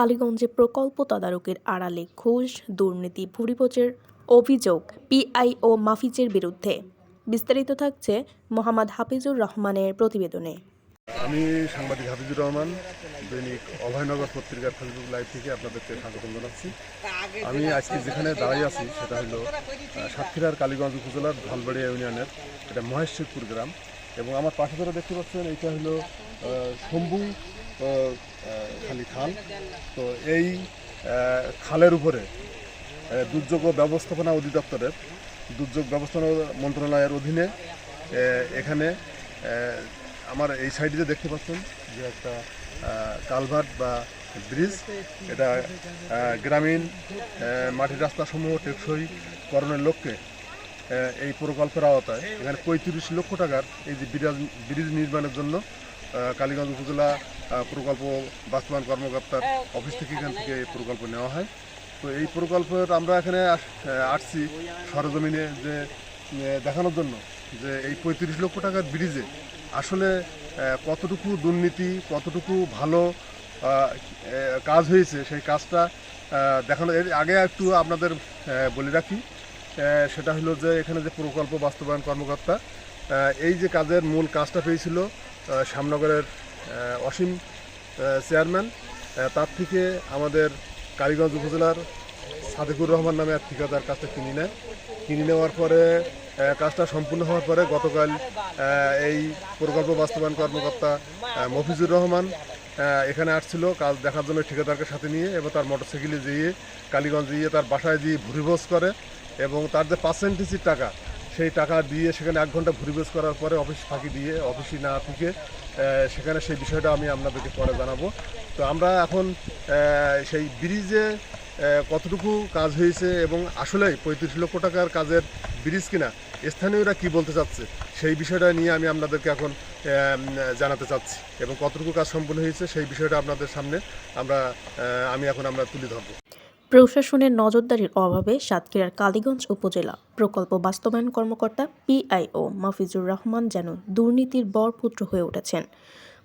কালীগঞ্জে প্রকল্প তদারকির আড়ালে ঘুষ, দুর্নীতি ভুরিভোজের অভিযোগ পিআই ও মাফিজের বিরুদ্ধে। বিস্তারিত থাকছে মোহাম্মদ হাফিজুর রহমানের প্রতিবেদনে। আমি সাংবাদিক হাফিজুর রহমান, দৈনিক অভয়নগর পত্রিকার ফেসবুক লাইভ থেকে আপনাদেরকে স্বাগতম জানাচ্ছি। আমি আজকে যেখানে দাঁড়িয়ে আছি সেটা হলো সাতক্ষীরার কালীগঞ্জ উপজেলার ধলবাড়িয়া ইউনিয়নের এটা মহেশপুর গ্রাম। এবং আমার পাশে ধরে দেখতে পাচ্ছেন এটা হলো শম্ভু আহ, খালি খাল। তো এই খালের উপরে দুর্যোগ ব্যবস্থাপনা অধিদপ্তরের দুর্যোগ ব্যবস্থাপনা মন্ত্রণালয়ের অধীনে এখানে আমার এই সাইডে যে দেখতে পাচ্ছেন যে একটা কালভার্ট বা ব্রিজ এটা গ্রামীণ মাটির রাস্তাসমূহ টেকসই করণের লক্ষ্যে এই প্রকল্পের আওতায় এখানে পঁয়ত্রিশ লক্ষ টাকার এই যে ব্রিজ নির্মাণের জন্য কালীগঞ্জ উপজেলা প্রকল্প বাস্তবায়ন কর্মকর্তার অফিস থেকে এখান থেকে এই প্রকল্প নেওয়া হয়। তো এই প্রকল্পের আমরা এখানে আস- আসছি সরজমিনে যে দেখানোর জন্য যে এই পঁয়ত্রিশ লক্ষ টাকার ব্রিজে আসলে কতটুকু দুর্নীতি, কতটুকু ভালো কাজ হয়েছে সেই কাজটা দেখানো এর আগে একটু আপনাদের বলে রাখি সেটা হলো যে এখানে যে প্রকল্প বাস্তবায়ন কর্মকর্তা এই যে কাজের মূল কাজটা পেয়েছিল শ্যামনগরের অসীম চেয়ারম্যান। তার থেকে আমাদের কালীগঞ্জ উপজেলার সাদেকুর রহমান নামে এক ঠিকাদার কাজটা কিনে নেয়। কিনে নেওয়ার পরে কাজটা সম্পূর্ণ হওয়ার পরে গতকাল এই প্রকল্প বাস্তবায়ন কর্মকর্তা মফিজুর রহমান এখানে আসছিল কাজ দেখার জন্য ঠিকাদারকে সাথে নিয়ে এবং তার মোটরসাইকেলে যেয়ে কালীগঞ্জ গিয়ে তার বাসায় গিয়ে ভুরিভোজ করে এবং তার যে পার্সেন্টেজের টাকা সেই টাকা দিয়ে সেখানে এক ঘণ্টা ভুরিভোজ করার পরে অফিস ফাঁকি দিয়ে অফিসে না থেকে সেখানে সেই বিষয়টা আমি আপনাদেরকে পরে জানাব। তো আমরা এখন সেই ব্রিজে কতটুকু কাজ হয়েছে এবং আসলে পঁয়ত্রিশ লক্ষ টাকার কাজের ব্রিজ কিনা, স্থানীয়রা কি বলতে চাচ্ছে, সেই বিষয়টা নিয়ে আমি আপনাদেরকে এখন জানাতে চাচ্ছি এবং কতটুকু কাজ সম্পূর্ণ হয়েছে সেই বিষয়টা আপনাদের সামনে আমরা আমি এখন আমরা তুলে ধরবো। প্রশাসনের নজরদারির অভাবে সাতক্ষীরার কালীগঞ্জ উপজেলা প্রকল্প বাস্তবায়ন কর্মকর্তা পিআইও মাফিজুর রহমান যেন দুর্নীতির বরপুত্র হয়ে উঠেছেন।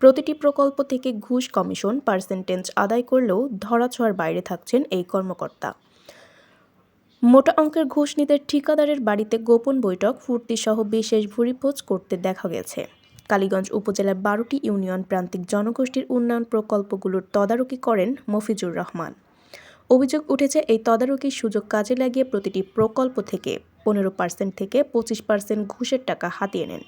প্রতিটি প্রকল্প থেকে ঘুষ কমিশন পার্সেন্টেজ আদায় করলেও ধরাছোঁয়ার বাইরে থাকছেন এই কর্মকর্তা। মোটা অঙ্কের ঘুষ নিতে ঠিকাদারের বাড়িতে গোপন বৈঠক, ফুর্তিসহ বিশেষ ভুরিভোজ করতে দেখা গেছে। কালীগঞ্জ উপজেলার বারোটি ইউনিয়ন প্রান্তিক জনগোষ্ঠীর উন্নয়ন প্রকল্পগুলোর তদারকি করেন মফিজুর রহমান। অভিযোগ উঠেছে, এই তদারকির সুযোগ কাজে লাগিয়ে প্রতিটি প্রকল্প থেকে পনেরো পার্সেন্ট থেকে পঁচিশ পার্সেন্ট ঘুষের টাকা হাতিয়ে নেন।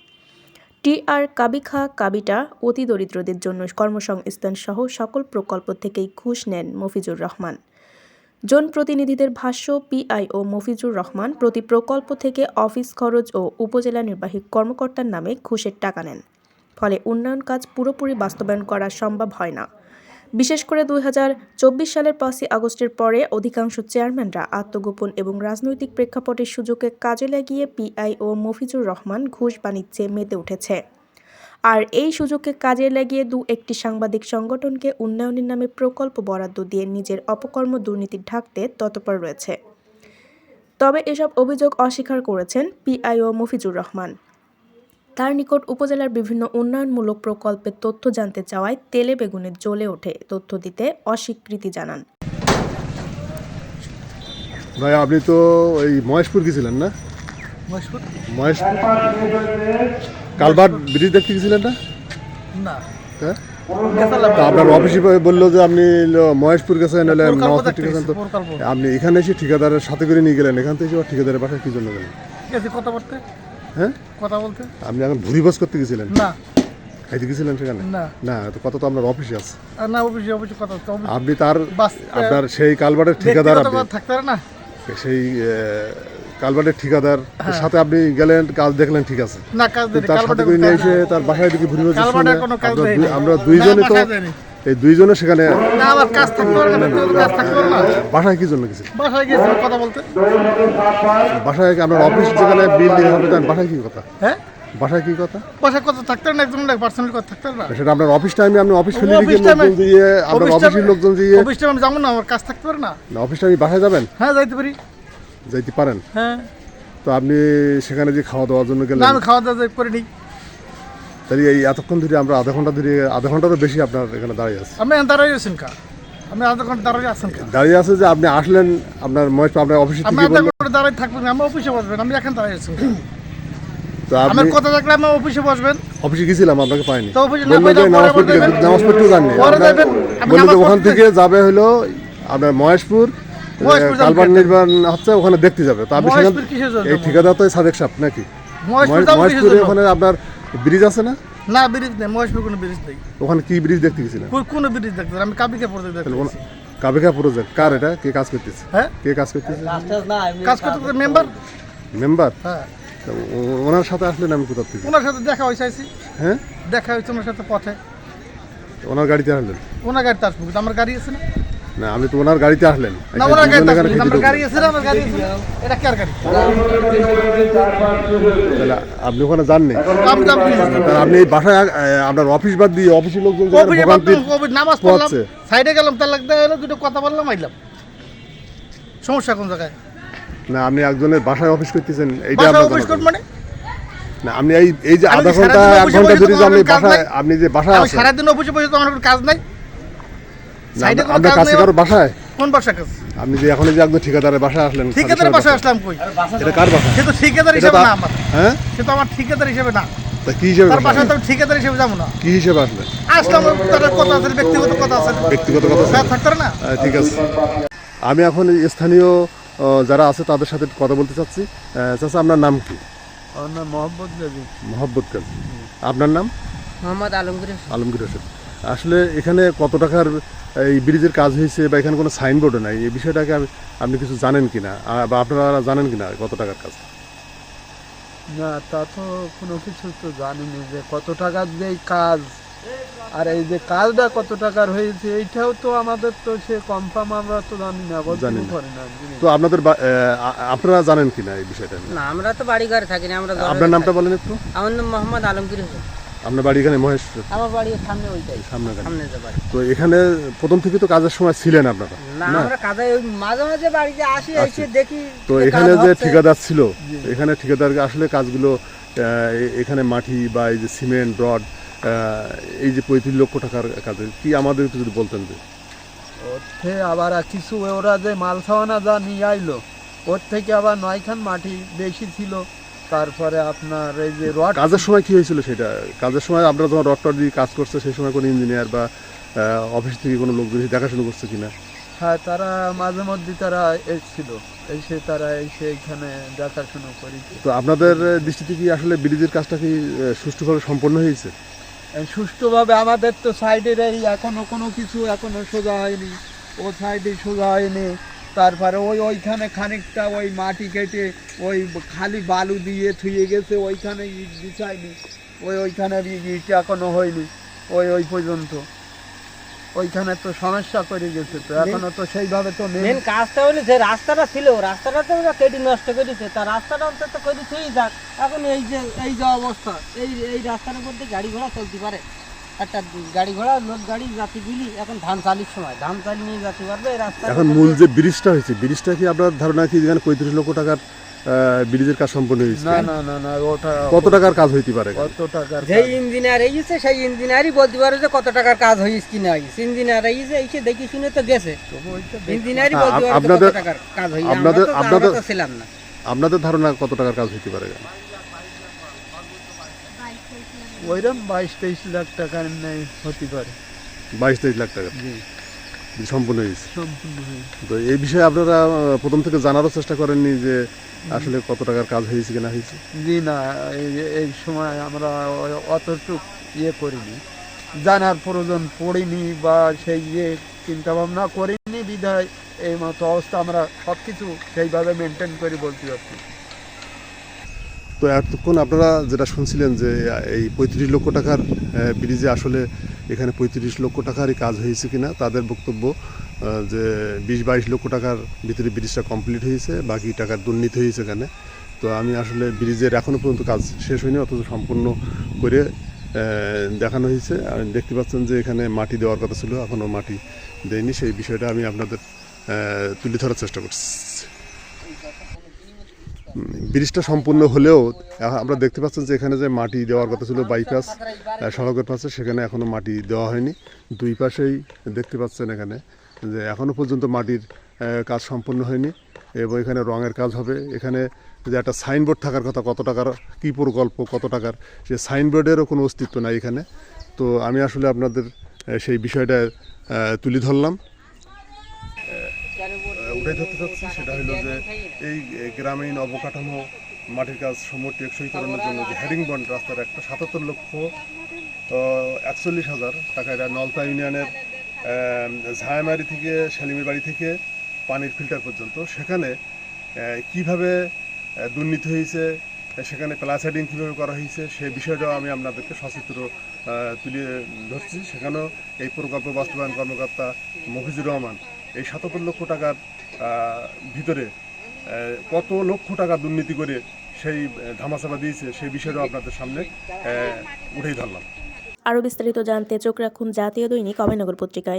টিআর কাবিখা, কাবিটা অতি দরিদ্রদের জন্য কর্মসংস্থান সহ সকল প্রকল্প থেকেই ঘুষ নেন মফিজুর রহমান। জন প্রতিনিধিদের ভাষ্য পিআইও মফিজুর রহমান প্রতি প্রকল্প থেকে অফিস খরচ ও উপজেলা নির্বাহী কর্মকর্তার নামে ঘুষের টাকা নেন। ফলে উন্নয়ন কাজ পুরোপুরি বাস্তবায়ন করা সম্ভব হয় না। বিশেষ করে দুই হাজার চব্বিশ সালের পাঁচই আগস্টের পরে অধিকাংশ চেয়ারম্যানরা আত্মগোপন এবং রাজনৈতিক প্রেক্ষাপটের সুযোগে কাজে লাগিয়ে পিআই ও মফিজুর রহমান ঘুষ বাণিজ্যে মেতে উঠেছে। আর এই সুযোগকে কাজে লাগিয়ে দু একটি সাংবাদিক সংগঠনকে উন্নয়নের নামে প্রকল্প বরাদ্দ দিয়ে নিজের অপকর্ম দুর্নীতি ঢাকতে তৎপর রয়েছে। তবে এসব অভিযোগ অস্বীকার করেছেন পিআইও মফিজুর রহমান। তার নিকট উপজেলার বিভিন্ন উন্নয়নমূলক প্রকল্পের তথ্য জানতে চাওয়ায় তেলে বেগুনে জ্বলে ওঠে তথ্য দিতে অস্বীকৃতি জানান। ভাই আপনি তো ওই মহেশপুর গেছিলেন না? মহেশপুর? মহেশপুর? কালবাট ব্রিজ দেখতে গেছিলেন না? না। হ্যাঁ? আপনার অফিসে বলল যে আপনি মহেশপুর গেছেন নাহলে নওয়াজপুর ঠিক আছেন তো। আপনি এখানে এসে ঠিকাদারের সাথে করে নিয়ে গেলেন এখান থেকে ঠিকাদারের বাসায় কি জন্য গেলেন? গেছি কথা বলতে হ্যাঁ? কথা বলতে? আপনি এখন ভুরিবাস করতে গেছিলেন? না। খাইতে গেছিলেন সেখানে? না। না তো কত তো আপনার অফিসে আছে। না অফিসে অফিসে কথা আপনি তার আপনার সেই কালবাটের ঠিকাদার আপনি। কথা থাকতে না। সেই কালবাটের ঠিকাদার সাথে আপনি গেলেন কাজ দেখলেন ঠিক আছে। না কাজ তার সাথে করে নিয়ে এসে তার বাসায় দিকে ঘুরে আমরা দুইজনে তো এই দুইজনে সেখানে না আবার কাজ থাকতে পারে না কাজ থাকতে পারে না। বাসায় কি জন্য গেছে? বাসায় গেছি কথা বলতে। বাসায় আপনার অফিস যেখানে বিল দিয়ে হবে তার বাসায় কি কথা? হ্যাঁ? বাসায় কি কথা? বাসায় কথা থাকতে না একজন পার্সোনাল কথা থাকতে না। সেটা আপনার অফিস টাইমে আপনি অফিস ফেলে টাইমে লোকজন দিয়ে আপনার অফিসের লোকজন দিয়ে অফিস টাইমে আমি যাব না আমার কাজ থাকতে পারে না। না অফিস টাইমে বাসায় যাবেন? হ্যাঁ যাইতে পারি। যাইতে পারেন? হ্যাঁ। তো আপনি সেখানে যে খাওয়া দাওয়ার জন্য না আমি খাওয়া দাওয়া করে নিই। তাহলে এই এতক্ষণ ধরে আমরা আধা ঘণ্টা ধরে আধা ঘন্টারও বেশি আপনার এখানে দাঁড়িয়ে আছি। আমি দাঁড়াই আছেন কা? আমি আধা ঘণ্টা দাঁড়িয়ে আছেন কেন দাঁড়িয়ে আছে যে আপনি আসলেন আপনার মহেশ আপনার অফিসে আমি থেকে আধা ঘণ্টা দাঁড়িয়ে থাকবেন আমি অফিসে বসবেন আমি এখন দাঁড়িয়ে আছি তো আপনি কথা থাকলে অফিসে বসবেন। অফিসে গেছিলাম আপনাকে পাইনি। তো অফিসে নামাজ পড়তে। নামাজ বলল ওখান থেকে যাবে হলো আপনার মহেশপুর মহেশপুর কালবার নির্মাণ হচ্ছে ওখানে দেখতে যাবে। তো আপনি? এই ঠিকাদার তো সাদেক নাকি? মহেশপুরে ওখানে আপনার ব্রিজ আছে না? না ব্রিজ নেই মহেশপুর কোনো ব্রিজ নেই। ওখানে কি ব্রিজ দেখতে গেছিলেন? কোনো ব্রিজ দেখতে না, আমি কাবিকে পড়তে দেখতে ওনা- প্রজেক্ট কার এটা? কে কাজ করতেছে? হ্যাঁ? কে কাজ করতেছে? কাজ করতে করতে মেম্বার মেম্বার হ্যাঁ। তো ওনার সাথে আসলেন আমি কোথা থেকে? ওনার সাথে দেখা হয়েছে আইছি হ্যাঁ? দেখা হয়েছে ওনার সাথে পথে। ওনার গাড়িতে আসলেন? ওনার গাড়িতে আসব আমার গাড়ি আছে না। না আমি তো ওনার গাড়িতে আসলেন। না ওনার গাড়িতে দুজন এখানে আসব খেতে আমার গাড়ি আছে আমার গাড়ি আছে। এটা কার গাড়ি? তাহলে আপনি ওখানে যাননি? আপনি তাহলে আপনি এই বাসায় আপনার অফিস বাদ দিয়ে অফিসের লোকজন নামাজ পড়লাম। সাইডে গেলাম তার লাগতে হলো দুটো কথা বললাম আইলাম। সমস্যা কোন জায়গায়? না আপনি একজনের বাসায় অফিস করতেছেন এইটা আপনার অফিস দরকার। মানে? না আপনি এই এই যে আধা ঘণ্টা এক ঘণ্টা বসে ধরে যে আপনি বাসায় আপনি যে বাসায় আছেন। সারাদিন অফিসে বসে তো আমার কোনো কাজ নাই। সাইডে কোনো কাজ নেই কারও বাসায়? কোন বাসা কাজ? আপনি যে এখন যে একদম ঠিকাদারের বাসায় আসলেন ঠিকাদারের বাসায় আসলাম কই? এটা কার বাসা? সে তো ঠিকাদার হিসেবে তা- না আমার। হ্যাঁ? সে তো আমার ঠিকাদার হিসেবে না। তা কি হিসেবে তার বাসায় তো আমি ঠিকাদার হিসেবে যাব না। কি হিসেবে আসলেন আসলাম তার কথা আছে ব্যক্তিগত কথা আছে। ব্যক্তিগত কথা স্যার থাকতে না? ঠিক আছে। আমি এখন স্থানীয় যারা আছে তাদের সাথে কথা বলতে চাচ্ছি। চাচা আপনার নাম কি? আমার নাম মোহাম্মদ গাজী মোহাম্মদ কাজী আপনার নাম? মোহাম্মদ আলমগীর। আলমগীর হোসেন। আসলে এখানে কত টাকার এই ব্রিজের কাজ হয়েছে বা এখানে কোনো সাইনবোর্ডও নাই এই বিষয়টাকে আমি আপনি কিছু জানেন কিনা? আহ, বা আপনারা জানেন কিনা কত টাকার কাজ? না তা তো কোনো কিছু তো জানিনি যে কত টাকার যে কাজ আর এই যে কাজটা কত টাকার হয়েছে এইটাও তো আমাদের তো সে কনফার্ম আমরা তো জানি না জানি না। না। তো আপনাদের আপনারা জানেন কিনা এই বিষয়টা না আমরা তো বাড়ি ঘরে থাকি না আমরা আপনার নামটা বলেন একটু। আমার নাম মোহাম্মদ আলমগীর হোসেন। আপনার বাড়ি এখানে মহেশ আমার বাড়ির সামনে ওইটাই। সামনে সামনে যে বাড়ি। তো এখানে প্রথম থেকে তো কাজের সময় ছিলেন আপনারা না আমরা কাজে ওই মাঝে মাঝে বাড়িতে আসি এসে দেখি তো যে এখানে যে ঠিকাদার ছিল এখানে ঠিকাদার আসলে কাজগুলো আহ, এখানে মাটি বা এই যে সিমেন্ট রড এই যে পঁয়ত্রিশ লক্ষ টাকার কাজে কি আমাদের একটু যদি বলতেন যে? ওতে আবার আর কিছু ওরা যে মাল সামানা যা নিয়ে আইলো ওর থেকে আবার নয়খান মাটি বেশি ছিল। তারপরে আপনার এই যে রড কাজের সময় কি হয়েছিল সেটা? কাজের সময় আপনারা যখন রড টড দিয়ে কাজ করছে সেই সময় কোনো ইঞ্জিনিয়ার বা অফিস থেকে কোনো লোকজন দেখাশোনা করছে কিনা? হ্যাঁ তারা মাঝে মধ্যে তারা এসেছিল। এসে তারা এসে এখানে দেখাশোনা করেছে। তো আপনাদের দৃষ্টিতে কি আসলে ব্রিজের কাজটা কি সুষ্ঠুভাবে সম্পন্ন হয়েছে? সুষ্ঠুভাবে আমাদের তো সাইডের এই এখনও কোনো কিছু এখনও সোজা হয়নি। ও সাইডে সোজা হয়নি। তারপরে ওই ওইখানে খানিকটা ওই মাটি কেটে ওই খালি বালু দিয়ে থুয়ে গেছে ওইখানে ইট বিছায়নি ওই ওইখানে ইট এখনও হয়নি ওই ওই পর্যন্ত। ওইখানে তো সমস্যা করে গেছে তো এখনও তো সেইভাবে তো নেই। মেন কাজটা হলো যে রাস্তাটা ছিল রাস্তাটা তো ওরা কেটে নষ্ট করেছে তা রাস্তাটা অন্তত করেছেই যাক। এখন এই যে এই যে অবস্থা এই এই রাস্তার মধ্যে গাড়ি ঘোড়া চলতে পারে। একটা গাড়ি ঘোড়া লোক গাড়ি যাতে যাত্রীগুলি এখন ধান চালির সময়। ধান চালি নিয়ে যেতে পারবে রাস্তা এখন মূল যে ব্রিজটা হয়েছে ব্রিজটা কি আপনার ধারণা কি যেখানে পঁয়ত্রিশ লক্ষ টাকার ব্রিজের কাজ সম্পন্ন হয়েছে? না না না না ওটা কত টাকার কাজ হইতে পারে? কত টাকার যে ইঞ্জিনিয়ার এইছে সেই ইঞ্জিনিয়ারই বলতে পারে যে কত টাকার কাজ হয়েছে কি না হয়েছে। ইঞ্জিনিয়ার এসে দেখি শুনে তো গেছে। ইঞ্জিনিয়ারই বলতে পারে কত টাকার কাজ হয়েছে। আমরা আপনাদের- তো ছিলাম না। আপনাদের ধারণা কত টাকার কাজ হইতে পারে? ওইরকম বাইশ তেইশ লাখ টাকার নেই হতে পারে। বাইশ তেইশ লাখ টাকা? জি। সম্পূর্ণ হয়েছে সম্পূর্ণ হয়ে তো এই বিষয়ে আপনারা প্রথম থেকে জানারও চেষ্টা করেননি যে আসলে কত টাকার কাজ হয়েছে কিনা হয়েছে? জি না এই সময় আমরা অতটুক ইয়ে করিনি। জানার প্রয়োজন পড়িনি বা সেই ইয়ে চিন্তা ভাবনা করিনি বিধায় এই মতো অবস্থা আমরা সব কিছু সেইভাবে মেনটেন করে বলতে পারছি। তো এতক্ষণ আপনারা যেটা শুনছিলেন যে, এই পঁয়ত্রিশ লক্ষ টাকার ব্রিজে আসলে এখানে পঁয়ত্রিশ লক্ষ টাকারই কাজ হয়েছে কিনা তাদের বক্তব্য যে বিশ বাইশ লক্ষ টাকার ভিতরে ব্রিজটা কমপ্লিট হয়েছে, বাকি টাকার দুর্নীতি হয়েছে এখানে। তো আমি আসলে ব্রিজের এখনও পর্যন্ত কাজ শেষ হয়নি, অথচ সম্পূর্ণ করে দেখানো হয়েছে। আর দেখতে পাচ্ছেন যে এখানে মাটি দেওয়ার কথা ছিল এখনও মাটি দেয়নি। সেই বিষয়টা আমি আপনাদের তুলে ধরার চেষ্টা করছি। ব্রিজটা সম্পূর্ণ হলেও আমরা দেখতে পাচ্ছেন যে এখানে যে মাটি দেওয়ার কথা ছিল বাইপাস সড়কের পাশে, সেখানে এখনও মাটি দেওয়া হয়নি। দুই পাশেই দেখতে পাচ্ছেন এখানে যে এখনও পর্যন্ত মাটির কাজ সম্পূর্ণ হয়নি এবং এখানে রঙের কাজ হবে। এখানে যে একটা সাইনবোর্ড থাকার কথা, কত টাকার, কী প্রকল্প, কত টাকার, সে সাইনবোর্ডেরও কোনো অস্তিত্ব নাই এখানে। তো আমি আসলে আপনাদের সেই বিষয়টা তুলে ধরলাম। উঠে ধরতে চাচ্ছি সেটা হলো যে এই গ্রামীণ অবকাঠামো, মাটির কাজ সমূহ টেকসইকরণের জন্য যে হেডিং বন্ড রাস্তার একটা সাতাত্তর লক্ষ একচল্লিশ হাজার টাকা এটা নলতা ইউনিয়নের ঝায়ামারি থেকে শালিমের বাড়ি থেকে পানির ফিল্টার পর্যন্ত। সেখানে কীভাবে দুর্নীতি হয়েছে সেখানে প্লাস হেডিং কীভাবে করা হয়েছে, সে বিষয়টাও আমি আপনাদেরকে সচিত্র তুলে ধরছি। সেখানেও এই প্রকল্প বাস্তবায়ন কর্মকর্তা মফিজুর রহমান, এই সাতাত্তর লক্ষ টাকার ভিতরে কত লক্ষ টাকা দুর্নীতি করে সেই ধামাচাপা দিয়েছে, সেই বিষয়টাও আপনাদের সামনে উঠেই ধরলাম। আরও বিস্তারিত জানতে চোখ রাখুন জাতীয় দৈনিক অভয়নগর পত্রিকায়।